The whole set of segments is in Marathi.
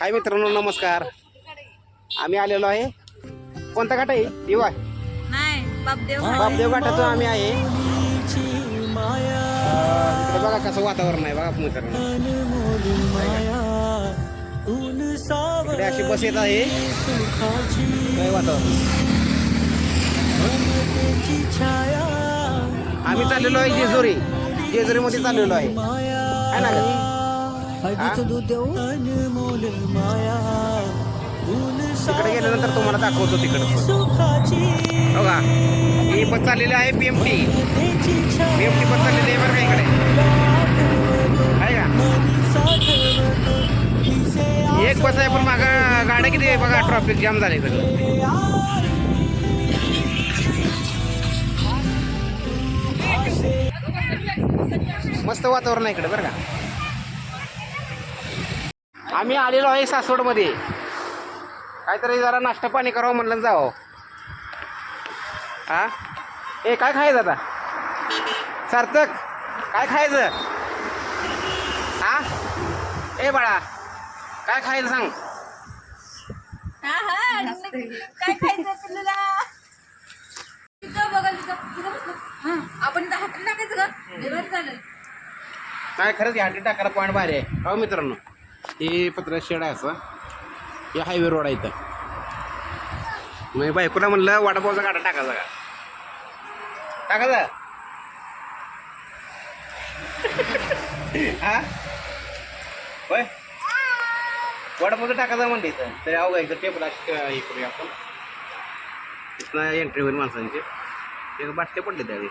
हाय मित्रांनो नमस्कार. आम्ही आलेलो आहे. कोणता घाट आहे? दिवा नाही बापदेव घाटातून आम्ही आहे. इकडे बघा कसं वातावरण आहे बघा मित्रांनो. इकडे अशी बस येत आहे. काय वातावरण. आम्ही चाललेलो आहे जेजुरी. जेजुरी मध्ये चाललेलो आहे. है ना ग? हा? तिकडे गेल्यानंतर तुम्हाला दाखवतो तिकडं. हो का ही बस चाललेली आहे पीएमटी पीएमटी बस चाललेली आहे बरं का इकडे. आहे का? एक बस आहे पण मागा गाड्या किती आहे बघा ट्रॉफिक जाम झाले सगळं मस्त वातावरण आहे इकडे बरं का. आम्ही आलेलो आहे सासवडमध्ये. काहीतरी जरा नाश्ता पाणी करावं म्हणलं जावं. हा? ए काय खायचं आता? सार्थक काय खायचं? हा? ए बाळा काय खायचं सांग? काय खायचं तुला. हा, आपण हात टाकायचं का? बरं चालेल नाही खरंच हाटी टाकायला पॉईंट भारी आहे. हो मित्रांनो. हे पत्रा शेड आहे असा. हे हायवे रोड आहे इथं. मग बायकोला म्हणलं वडापावचा गाडा टाकायचा का? टाकायचा? हा? होय? वडापावचा टाकायचा म्हणते इथं. तरी अवघा इथं टेबल हे करूया आपण. तिथनं एंट्री होईल माणसांची. एक बाटले पडले त्यावेळी.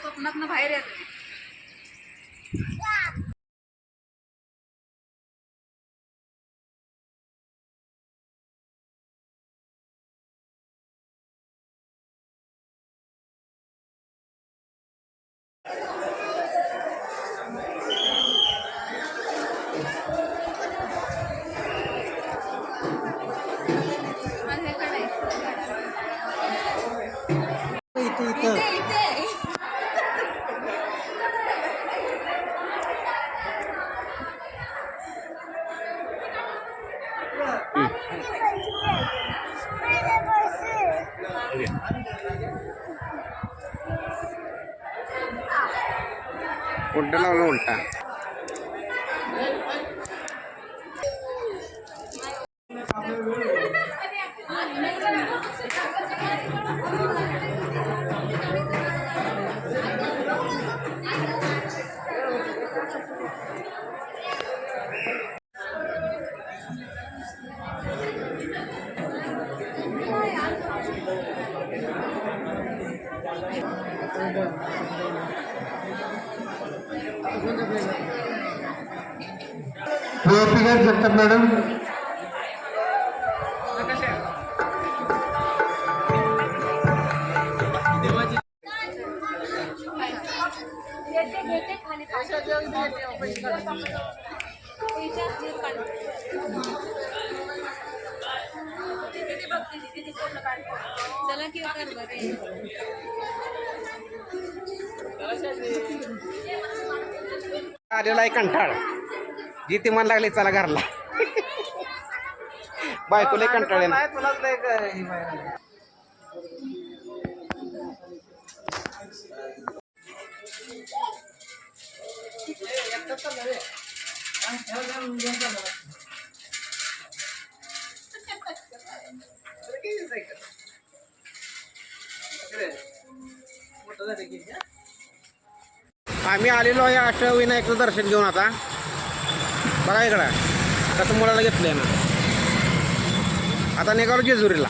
स्वप्नात बाहेर येतो ఫుడ్లో ఉంటా उलटा गार जगतात मॅडम चला किंवा कर आलेला आहे कंठाळ जिथे मन लागले चला घरला. बायकोले कंटाळे ना आम्ही आलेलो आहे अष्टविनायकचं दर्शन घेऊन आता. बघा इकडं. कसं मुलाला घेतलं आहे ना. आता निघालो जेजुरीला.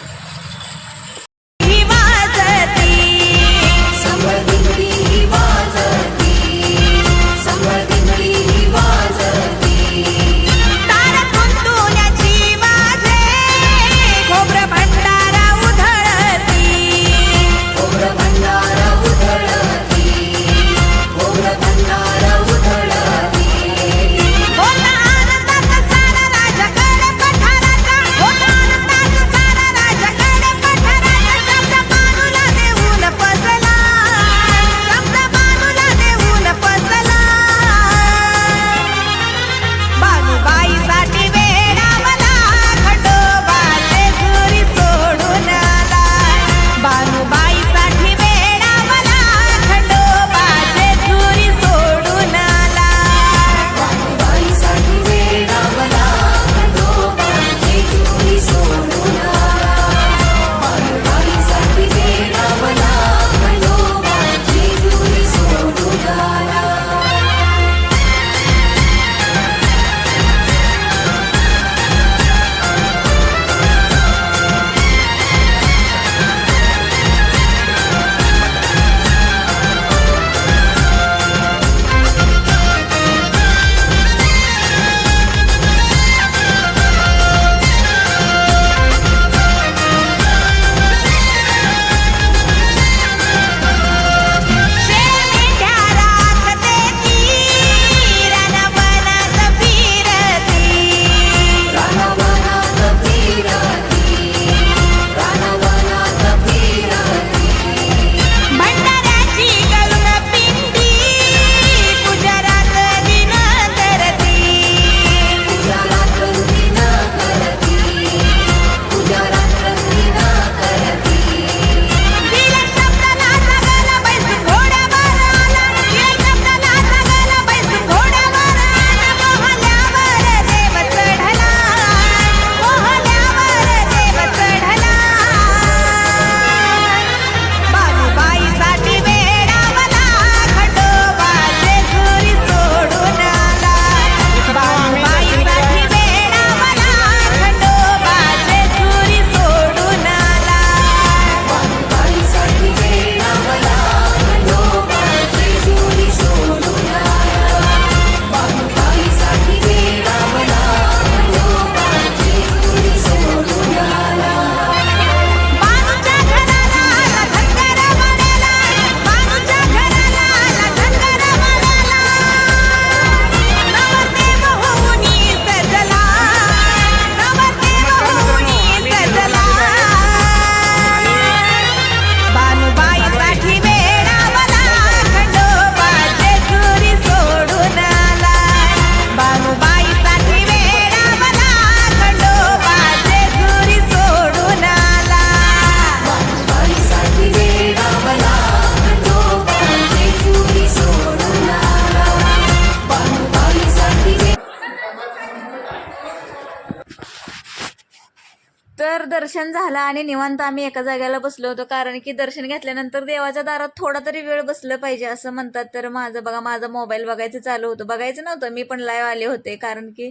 दर्शन झालं आणि निवांत आम्ही एका जागेला बसलो होतो. कारण की दर्शन घेतल्यानंतर देवाच्या दारात थोडा तरी वेळ बसलं पाहिजे असं म्हणतात. तर माझं बघा माझा मोबाईल बघायचं चालू होतं. बघायचं नव्हतं. मी पण लाईव्ह आले होते. कारण की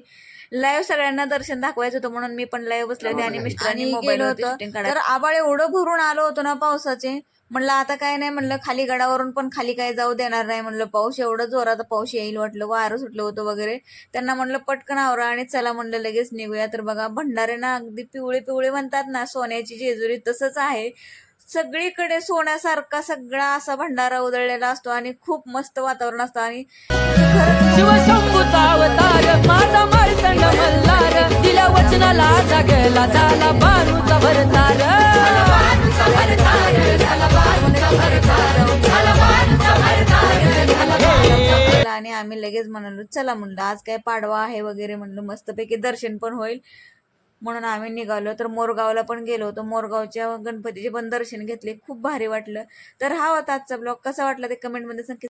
लाईव्ह सगळ्यांना दर्शन दाखवायचं होतं म्हणून मी पण लाईव्ह बसले होते आणि मिस्टरांनी मोबाईल होतं. तर आबाळ एवढं भरून आलो होतो ना पावसाचे. म्हणलं आता काय नाही म्हणलं खाली गडावरून पण खाली काय जाऊ देणार नाही म्हणलं. पाऊस एवढं जोरात पाऊस येईल वाटलं वारं सुटलं होतं वगैरे. त्यांना म्हणलं पटकन आवरा आणि चला म्हणलं लगेच निघूया. तर बघा भंडारे ना अगदी पिवळे पिवळे म्हणतात ना सोन्याची जेजुरी तसंच आहे. सगळीकडे सोन्यासारखा सगळा असा भंडारा उधळलेला असतो आणि खूप मस्त वातावरण असतं आणि आणि आम्ही लगेच म्हणालो चला म्हणलं आज काय पाडवा आहे वगैरे म्हणलं मस्तपैकी दर्शन पण होईल. म्हणून आम्ही निघालो. तर मोरगावला पण गेलो होतो. मोरगावच्या गणपतीचे पण दर्शन घेतले. खूप भारी वाटलं. तर हा होता आजचा ब्लॉग कसा वाटला ते कमेंटमध्ये नक्की